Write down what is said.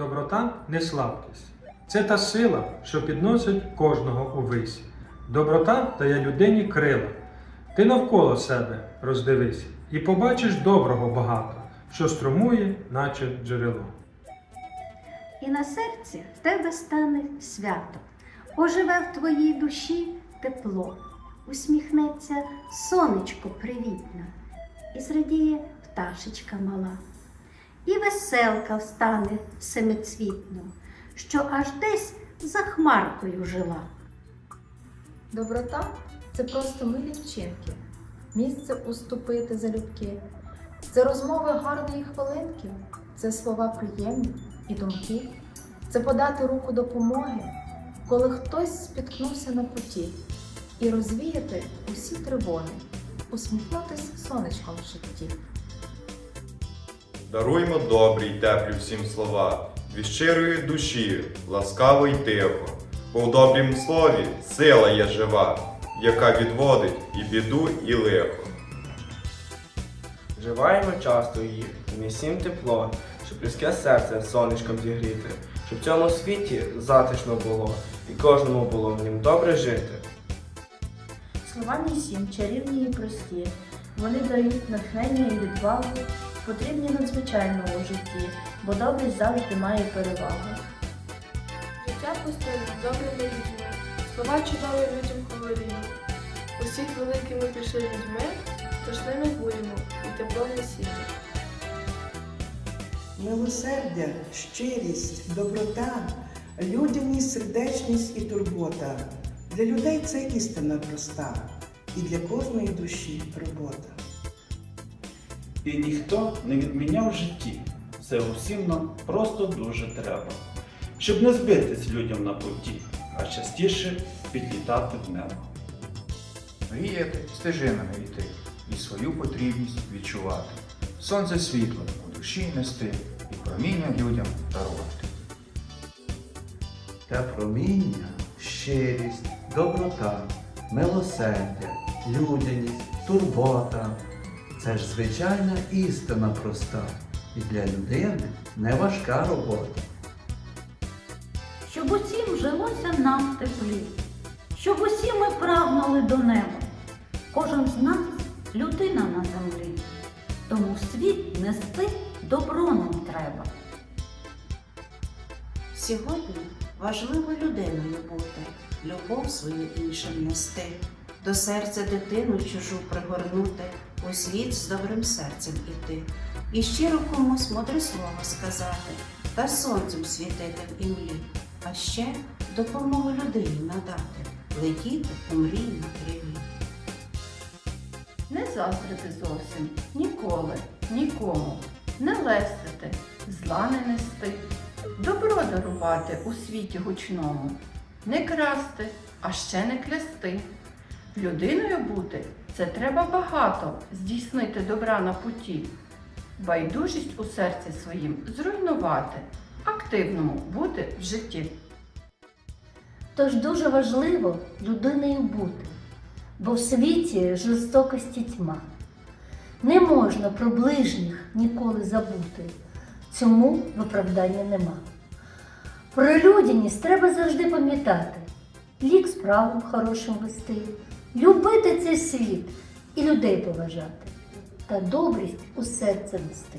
доброта не слабкість. Це та сила, що підносить кожного увись. Доброта дає людині крила. Ти навколо себе роздивись і побачиш доброго багато, що струмує, наче джерело. І на серці в тебе стане свято, оживе в твоїй душі тепло, усміхнеться сонечко привітне, і зрадіє пташечка мала, і веселка встане семицвітно, що аж десь за хмаркою жила. Доброта це просто милі вчинки, місце уступити залюбки. Це розмови гарної хвилинки, це слова приємні і думки, це подати руку допомоги, коли хтось спіткнувся на путі, і розвіяти усі тривоги, усміхнутись сонечком в житті. Даруймо добрі й теплі всім слова, від щирої душі, ласкаво й тихо, бо в добрім слові сила є жива, яка відводить і біду, і лихо. Вживаємо часто їх, і несім тепло, щоб людське серце сонечком зігріти, щоб в цьому світі затишно було, і кожному було в нім добре жити. Слова сім чарівні і прості. Вони дають натхнення і відвагу, потрібні надзвичайно у житті, бо добрість завжди має перевагу. Життя постійно добрими людьми, слова чудові людям говоримо. Усіх великими пішли людьми, тож ними будемо і тепло несімо. Милосердя, щирість, доброта, людяність, сердечність і турбота. Для людей це істина проста, і для кожної душі робота. І ніхто не відміняв житті. Це усім нам просто дуже треба. Щоб не збитись людям на путі, а частіше підлітати в небо. Мріяти, стежинами йти і свою потрібність відчувати. Сонце світло у душі нести і проміння людям дарувати. Те проміння, щирість, доброта, милосердя, людяність, турбота. Це ж звичайна істина проста і для людини не важка робота. Щоб усім жилося нам в теплі, щоб усі ми прагнули до неба. Кожен з нас людина на землі, тому в світ нести добро нам треба. Сьогодні важливо людиною бути, любов свою іншим нести, до серця дитину чужу пригорнути, у світ з добрим серцем іти, і щиро комусь мудре слово сказати, та сонцем світити в імлі, а ще допомогу людині надати, летіти у мрійну крилі. Не заздрити зовсім ніколи, нікому, не лестити, зла не нести, добро дарувати у світі гучному, не красти, а ще не клясти. Людиною бути це треба багато здійснити добра на путі, байдужість у серці своїм зруйнувати, активному бути в житті. Тож дуже важливо людиною бути, бо в світі жорстокості тьма. Не можна про ближніх ніколи забути, цьому виправдання нема. Про людяність треба завжди пам'ятати, лік справам хорошим вести, любити цей світ і людей поважати, та добрість у серце нести.